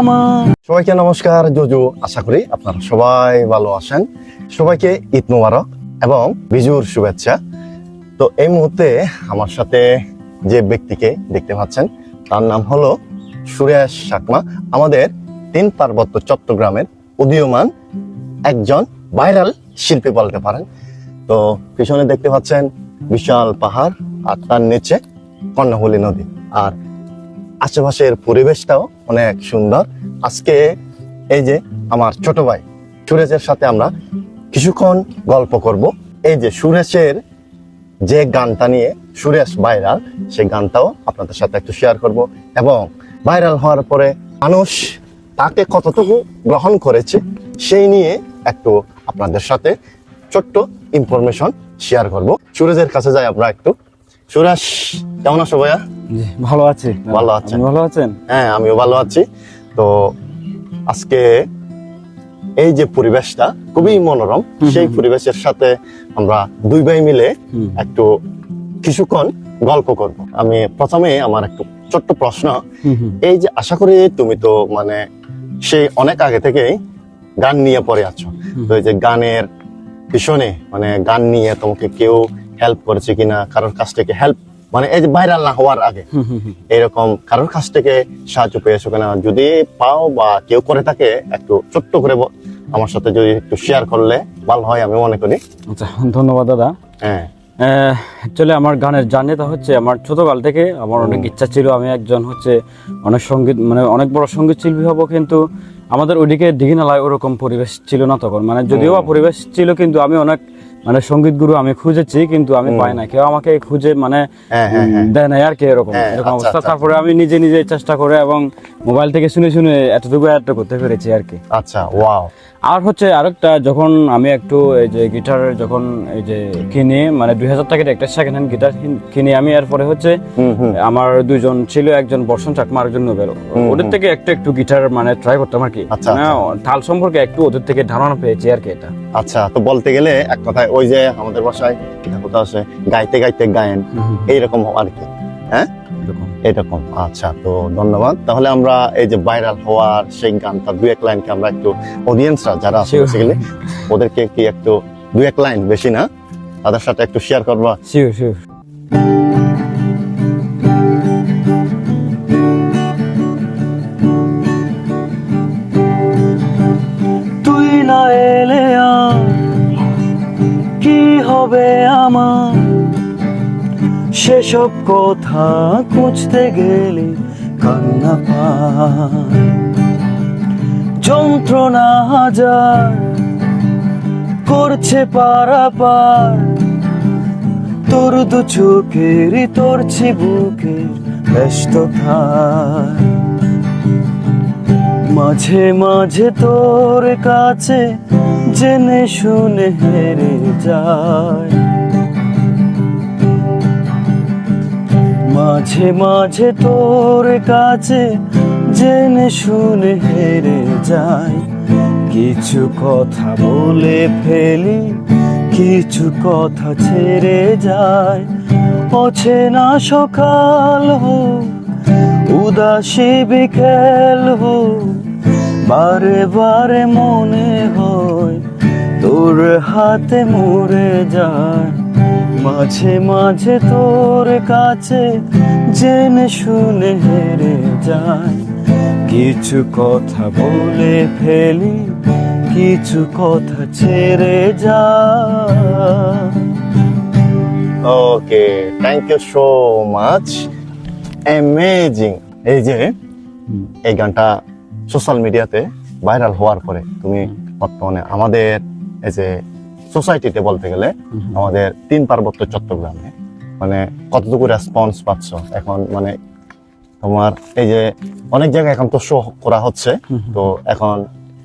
আমার সবাইকে নমস্কার, জুজু, আশা করি আপনারা সবাই ভালো আছেন। সবাইকে ঈদ মুবারক এবং বিজুর শুভেচ্ছা। তো এই মুহূর্তে আমার সাথে যে ব্যক্তিকে দেখতে পাচ্ছেন, তার নাম হলো সুরেশ সাকমা। আমাদের তিন পার্বত্য চট্টগ্রামের উদীয়মান একজন ভাইরাল শিল্পী বলতে পারেন। তো পিছনে দেখতে পাচ্ছেন বিশাল পাহাড় আর তার নিচে কর্ণফুলী নদী। আর আশেপাশের পরিবেশটাও অনেক সুন্দর। আজকে এই যে আমার ছোট ভাই সুরেশের সাথে আমরা কিছুক্ষণ গল্প করব। এই যে সুরেশের যে গানটা নিয়ে সুরেশ ভাইরাল, সেই গানটাও আপনাদের সাথে একটু শেয়ার করব এবং ভাইরাল হওয়ার পরে মানুষ তাকে কতটুকু গ্রহণ করেছে, সেই নিয়ে একটু আপনাদের সাথে ছোট্ট ইনফরমেশন শেয়ার করব। সুরেশের কাছে যাই আমরা একটু। সুরেশ কেমন আছো ভাইয়া? জি, ভালো আছি। ভালো আছেন? ভালো আছেন? হ্যাঁ আমিও ভালো আছি। তো আজকে এই যে পরিবেশটা খুবই মনোরম সেই পরিবেশের সাথে আমরা দুই ভাই মিলে একটু কিছুক্ষণ গল্প করব। আমি প্রথমে আমার একটু ছোট্ট প্রশ্ন। এই যে আশা করি তুমি তো মানে সেই অনেক আগে থেকেই গান নিয়ে পড়ে আছো। তো এই যে গানের পিছনে মানে গান নিয়ে তোমাকে কেউ হেল্প করেছে কিনা কারোর কাছ থেকে হেল্প মানে এই যে ভাইরাল না হওয়ার আগে। এরকম কারোর কাছ থেকে সাহায্য পেয়েছ কিনা? যদি পাও বা কেউ করে থাকে একটু ছোট্ট করে আমার সাথে যদি একটু শেয়ার করলে ভালো হয় আমি মনে করি। আচ্ছা ধন্যবাদ দাদা। হ্যাঁ। অ্যাকচুয়ালি আমার গানের জার্নিটা হচ্ছে আমার ছোটকাল থেকে আমার অনেক ইচ্ছা ছিল আমি একজন হচ্ছে অনেক সংগীত মানে অনেক বড় সংগীত শিল্পী হব কিন্তু আমাদের ওইদিকে দিঘিনালায় ওরকম পরিবেশ ছিল না তখন। মানে যদিও বা পরিবেশ ছিল কিন্তু আমি অনেক মানে সংগীত গুরু আমি খুঁজেছি কিন্তু আমি পাই না কেউ আমাকে খুঁজে মানে হ্যাঁ হ্যাঁ হ্যাঁ। দেয় না আর কি এরকম এরকম আচ্ছা, অবস্থা। আচ্ছা। তারপরে আমি নিজে নিজে চেষ্টা করে এবং মোবাইল থেকে শুনে শুনে এতটুকু এত করতে পেরেছি আর কি। আচ্ছা ওয়াও আর হচ্ছে আরেকটা যখন আমি একটু এই যে গিটার যখন এই যে কিনে মানে দুই হাজার টাকার একটা সেকেন্ড হ্যান্ড গিটার কিনে আমি এরপরে হচ্ছে আমার দুজন ছিল একজন বর্ষণ চাকমা আরেকজন নোবেল। ওদের থেকে একটু একটু গিটার মানে ট্রাই করতাম আর কি। আচ্ছা, মানে তাল সম্পর্কে একটু ওদের থেকে ধারণা পেয়েছি আর কি এটা। আচ্ছা তো বলতে গেলে এক কথায় ওই যে আমাদের বাসায় কোথাও আছে গাইতে গাইতে গায়েন এইরকম আর কি এরকম। এরকম। আচ্ছা তো ধন্যবাদ। তাহলে আমরা এই যে ভাইরাল হওয়ার সেই গানটা দু এক লাইনকে আমরা একটু অডিয়েন্সরা যারা আছে. ওদেরকে কি একটু দু এক লাইন বেশি না? তাদের সাথে একটু শেয়ার করবা? শিওর শিওর সেসব কথা খুঁজতে গেলে কান্না পায়। যন্ত্রণা হাজার করছে পারাপার। তোর দু চোখের তোর বুকের ব্যস্ততায় মাঝে মাঝে তোর কাছে জেনে শুনে হেরে যায়। মাঝে মাঝে তোর কাছে জেনে শুনে হেরে যায় কিছু কথা বলে ফেলি, কিছু কথা ছেড়ে যায় অচেনা সকাল হোক, উদাসী বিকেল হোক বারে বারে মনে হয় তোর হাতে মরে যায়। মাঝে মাঝে তোর কাছে জেনে শুনে হেরে যায় কিছু কথা বলে ফেলি, কিছু কথা ছেড়ে যায় okay thank you so much amazing এই যে, এই গানটা সোশ্যাল মিডিয়াতে ভাইরাল হওয়ার পরে তুমি বর্তমানে আমাদের, এই যে সোসাইটিতে বলতে গেলে আমাদের তিন পার্বত্য চট্টগ্রামে মানে কতটুকু রেসপন্স পাচ্ছ? এখন মানে তোমার এই যে অনেক জায়গায় এখন তো শো করা হচ্ছে তো এখন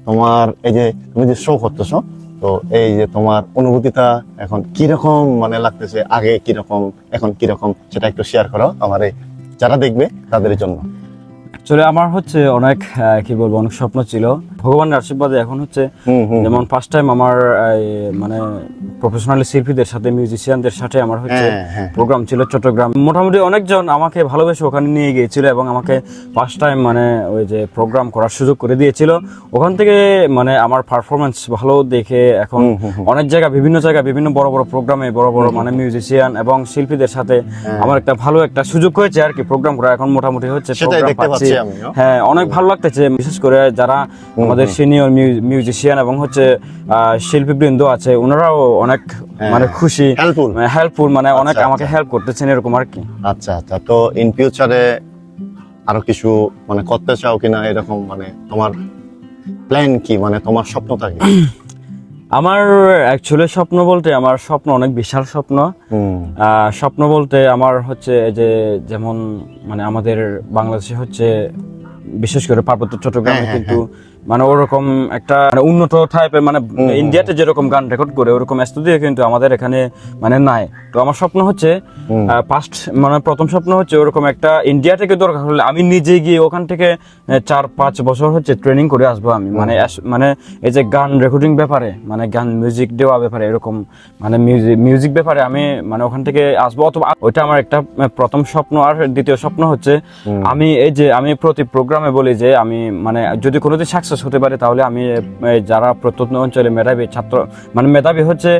তোমার এই যে তুমি যে শো করতেছো তো এই যে তোমার অনুভূতিটা এখন কীরকম মানে লাগতেছে আগে কীরকম এখন কীরকম সেটা একটু শেয়ার করো আমার এই যারা দেখবে তাদের জন্য। অ্যাকচুয়ালি আমার হচ্ছে অনেক কি বলব অনেক স্বপ্ন ছিল। ভগবানের আশীর্বাদে এখন হচ্ছে যেমন ফার্স্ট টাইম আমার মানে প্রফেশনাল শিল্পীদের সাথে মিউজিশিয়ানদের সাথে আমার হচ্ছে হ্যাঁ, হ্যাঁ। প্রোগ্রাম ছিল চট্টগ্রাম। মোটামুটি অনেকজন আমাকে ভালোবেসে ওখানে নিয়ে গিয়েছিল এবং আমাকে ফার্স্ট টাইম মানে ওই যে প্রোগ্রাম করার সুযোগ করে দিয়েছিল। ওখান থেকে মানে আমার পারফরমেন্স ভালো দেখে এখন অনেক জায়গা বিভিন্ন জায়গা বিভিন্ন বড় বড় প্রোগ্রামে বড় বড় মানে মিউজিশিয়ান এবং শিল্পীদের সাথে আমার একটা ভালো একটা সুযোগ হয়েছে আর কি। প্রোগ্রাম করা এখন মোটামুটি হচ্ছে সেটাই দেখতে পাচ্ছি হ্যাঁ অনেক ভালো লাগতেছে। বিশেষ করে যারা আমাদের সিনিয়র মিউজিশিয়ান এবং হচ্ছে শিল্পীবৃন্দ আছে ওনারাও অনেক মানে খুশি। Helpful. হেল্পফুল মানে অনেক আচ্ছা, আমাকে হেল্প করতেছেন এরকম আর কি। আচ্ছা আচ্ছা। তো ইন ফিউচারে আরও কিছু মানে করতে চাও কিনা? এরকম মানে তোমার প্ল্যান কি? মানে তোমার স্বপ্নটা কি? আমার অ্যাকচুয়ালি স্বপ্ন বলতে আমার স্বপ্ন অনেক বিশাল স্বপ্ন। আহ, স্বপ্ন বলতে আমার হচ্ছে যে যেমন মানে আমাদের বাংলাদেশে হচ্ছে বিশেষ করে পার্বত্য চট্টগ্রামে হ্যাঁ, হ্যাঁ, কিন্তু মানে ওরকম একটা মানে উন্নত টাইপের মানে ইন্ডিয়াতে যেরকম গান রেকর্ড করে ওরকম স্টুডিও কিন্তু আমাদের এখানে মানে নাই। তো আমার স্বপ্ন হচ্ছে ফার্স্ট মানে প্রথম স্বপ্ন হচ্ছে ওরকম একটা ইন্ডিয়া থেকে দরকার হলে আমি নিজে গিয়ে ওখান থেকে চার পাঁচ বছর হচ্ছে ট্রেনিং করে আসব আমি। মানে মানে এই যে গান রেকর্ডিং ব্যাপারে মানে গান মিউজিক দেওয়া ব্যাপারে এরকম মানে মিউজিক মিউজিক ব্যাপারে আমি মানে ওখান থেকে আসব। অথবা ওইটা আমার একটা প্রথম স্বপ্ন। আর দ্বিতীয় স্বপ্ন হচ্ছে আমি এই যে আমি প্রতি প্রোগ্রামে বলি যে আমি মানে যদি কোনোদিন সাকসেস হতে পারে তাহলে আমি যারা প্রত্যন্ত অঞ্চলে মেধাবী ছাত্র মানে মেধাবী হচ্ছে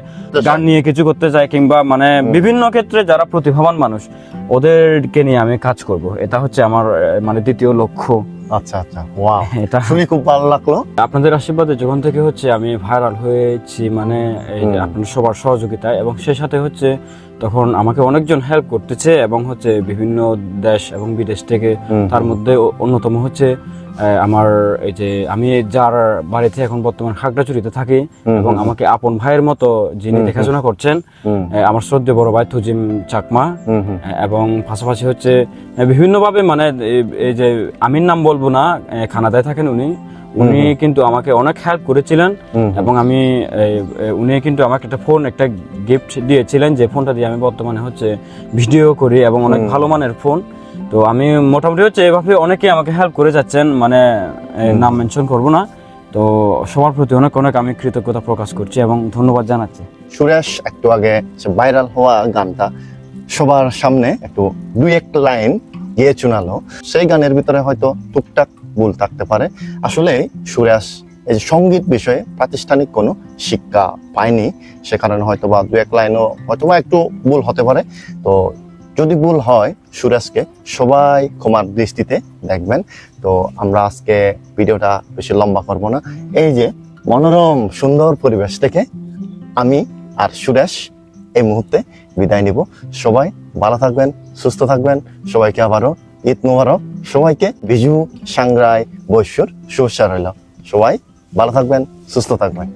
গান নিয়ে কিছু করতে চায় কিংবা মানে বিভিন্ন ক্ষেত্রে যারা প্রতিভাবান মানুষ ওদেরকে নিয়ে আমি কাজ করব। এটা হচ্ছে আমার মানে দ্বিতীয় লক্ষ্য। আচ্ছা আচ্ছা ওয়াও। এটা শুনে খুব ভালো লাগল। আপনাদের আশীর্বাদে যখন থেকে হচ্ছে আমি ভাইরাল হয়েছি মানে আপনাদের সবার সহযোগিতায় এবং সেই সাথে হচ্ছে তখন আমাকে অনেকজন হেল্প করতেছে এবং হচ্ছে বিভিন্ন দেশ এবং বিদেশ থেকে তার মধ্যে অন্যতম হচ্ছে আমার এই যে আমি যার বাড়িতে এখন বর্তমান খাগড়াছড়িতে থাকি এবং আমাকে আপন ভাইয়ের মতো যিনি দেখাশোনা করছেন আমার শ্রদ্ধেয় বড় ভাই তুজিম চাকমা। এবং পাশাপাশি হচ্ছে বিভিন্নভাবে মানে এই- যে আমির নাম বলব না খানাদায় থাকেন উনি। উনি কিন্তু আমাকে অনেক হেল্প করেছিলেন এবং আমি উনি কিন্তু আমাকে একটা ফোন একটা গিফট দিয়েছিলেন যে ফোনটা দিয়ে আমি বর্তমানে হচ্ছে ভিডিও করি এবং অনেক ভালো মানের ফোন তো আমি মোটামুটি হচ্ছে এভাবে অনেকে আমাকে হেল্প করে যাচ্ছেন মানে নাম মেনশন করব না। তো সবার প্রতি অনেক অনেক আমি কৃতজ্ঞতা প্রকাশ করছি এবং ধন্যবাদ জানাচ্ছি। সুরেশ একটু আগে ভাইরাল হওয়া গানটা সবার সামনে একটু দুই এক লাইন গিয়ে চুনালো। সেই গানের ভিতরে হয়তো টুকটাক ভুল থাকতে পারে। আসলে সুরেশ এই যে সংগীত বিষয়ে প্রাতিষ্ঠানিক কোনো শিক্ষা পায়নি সে কারণে হয়তো বা দু এক লাইনও হয়তো বা একটু ভুল হতে পারে। তো যদি ভুল হয় সুরেশকে সবাই ক্ষমার দৃষ্টিতে দেখবেন। তো আমরা আজকে ভিডিওটা বেশি লম্বা করব না। এই যে মনোরম, সুন্দর পরিবেশ থেকে আমি আর সুরেশ এই মুহূর্তে বিদায় নিব। সবাই ভালো থাকবেন, সুস্থ থাকবেন। সবাইকে আবারও ঈদ মুবারক। সবাইকে বিজু সাংগ্রাই বৈশ্যর শুভেচ্ছা রইল। সবাই ভালো থাকবেন, সুস্থ থাকবেন।